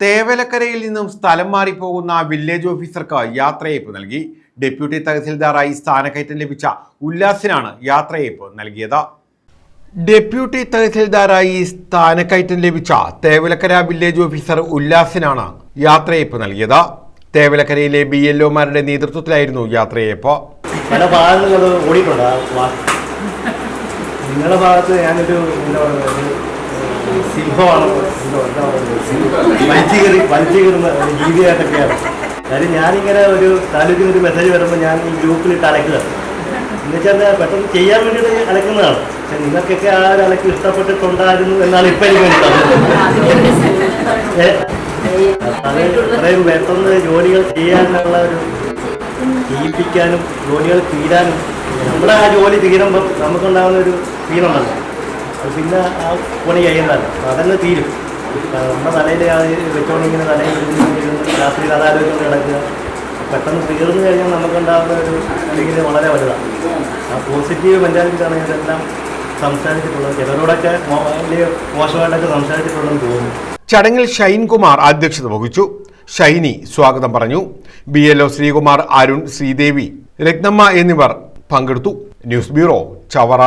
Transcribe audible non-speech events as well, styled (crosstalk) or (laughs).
തേവലക്കരയിൽ നിന്നും സ്ഥലം മാറിപ്പോകുന്ന വില്ലേജ് ഓഫീസർക്ക് യാത്രയയപ്പ് നൽകി. ഡെപ്യൂട്ടി തഹസിൽദാറായി സ്ഥാനക്കയറ്റം ലഭിച്ച ഉല്ലാസിനാണ് യാത്രയയപ്പ് നൽകിയത്. ഡെപ്യൂട്ടി തഹസിൽദാറായി സ്ഥാനക്കയറ്റം ലഭിച്ച തേവലക്കര വില്ലേജ് ഓഫീസർ ഉല്ലാസിനാണ് യാത്രയയപ്പ് നൽകിയത്. തേവലക്കരയിലെ ബി എൽ ഒമാരുടെ നേതൃത്വത്തിലായിരുന്നു യാത്രയയപ്പ് പല ഭാഗങ്ങളും സിംഹമാണ് എന്തോ എന്താ രീതിയായിട്ടൊക്കെയാണ്. കാര്യം ഞാനിങ്ങനെ ഒരു താലൂക്കിൽ ഒരു മെസ്സേജ് വരുമ്പോൾ ഞാൻ ഈ ഗ്രൂപ്പിലിട്ട് അലക്കുക എന്നുവെച്ചാൽ പെട്ടെന്ന് ചെയ്യാൻ വേണ്ടിയിട്ട് അലക്കുന്നതാണ് പക്ഷെ നിങ്ങൾക്കൊക്കെ ആ ഒരു അലക്ക് ഇഷ്ടപ്പെട്ടിട്ടുണ്ടായിരുന്നു എന്നാണ് ഇപ്പം എനിക്ക്? (laughs) അത് അത്രയും പെട്ടെന്ന് ജോലികൾ ചെയ്യാനുള്ള ഒരു ചെയ്യിപ്പിക്കാനും ജോലികൾ തീരാനും നമ്മുടെ ആ ജോലി തീരുമ്പം നമുക്കുണ്ടാകുന്ന ഒരു അത് പിന്നെ ആ പണി കഴിയുന്നതല്ല. അതന്നെ അതങ്ങ് തീരും. നമ്മുടെ തലയിൽ ആ വെച്ചോണ്ട് ഇങ്ങനെ തലയിൽ രാത്രി കഥാലോചന കിടക്കുക. പെട്ടെന്ന് തീർന്നു കഴിഞ്ഞാൽ നമുക്കുണ്ടാകുന്ന ഒരു അല്ലെങ്കിൽ വളരെ വലുതാണ്. ആ പോസിറ്റീവ് മെന്റാലിറ്റിയാണ് ഇതെല്ലാം സംസാരിച്ചിട്ടുള്ളത്. ചിലരോടൊക്കെ വലിയ മോശമായിട്ടൊക്കെ സംസാരിച്ചിട്ടുണ്ടെന്ന് തോന്നുന്നു. ചടങ്ങിൽ ഷൈൻകുമാർ അധ്യക്ഷത വഹിച്ചു. ഷൈനി സ്വാഗതം പറഞ്ഞു. B L O Sreekumar Arun Sreedevi Rathnamma എന്നിവർ പങ്കെടുത്തു. News bureau Chavara.